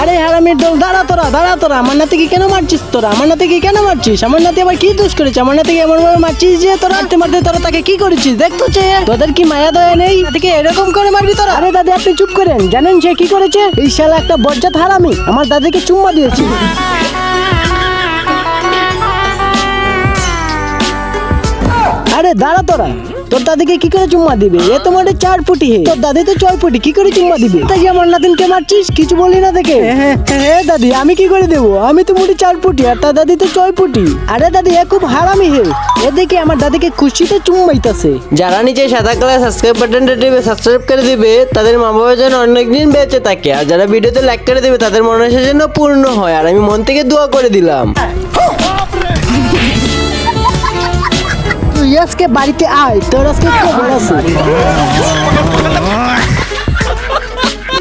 আরে হারামির দল, দাঁড়া তোরা দাঁড়া তোরা। আমার নাতিকে কেন মারছিস তোরা? আমার নাতিকে কেন মারছিস? আমার নাতি আবার কি দোষ করেছে? আমার নাতিকে এমন ভাবে মারছিস যে তোরা মারতে মারতে তোরা তাকে কি করেছিস? দেখতো যে তোদের কি মায়া দয়া নেই? নাতিকে এরকম করে মারবি তোরা? আরে দাদি, আপনি চুপ করেন। জানেন সে কি করেছে? এই শালা একটা বজ্জাত হারামি। আমার দাদিকে চুম্মা দিয়েছে। আরে দাঁড়া তোরা। তোর দাদিকে কি করে চুম্মা দিবে? এ তো মোটে চার ফুটি হে। তোর দাদি তো ছয় ফুটি কি করে চুম্মা দিবে? তাই আমার নাতিনকে মারছিস? কিছু বলি না দেখে। হ্যাঁ হ্যাঁ দাদি আমি কি করে দেবো? আমি তো মোটে চার ফুটি আর তার দাদি তো ছয় ফুটি আরে দাদি এ খুব হারামি হে। এ দেখে আমার দাদিকে খুশিতে চুম্মাইতাছে। যারা নিচে সাদা কালার সাবস্ক্রাইব বাটনটা টিপে সাবস্ক্রাইব করে দিবে তাদের মা বাবা যেন অনেকদিন বেঁচে থাকে। আর যারা ভিডিওতে লাইক করে দিবে তাদের মনে যেন পূর্ণ হয়। আর আমি মন থেকে দোয়া করে দিলাম। আজকে বাড়িতে আয় তোর আজকে খবর আছে।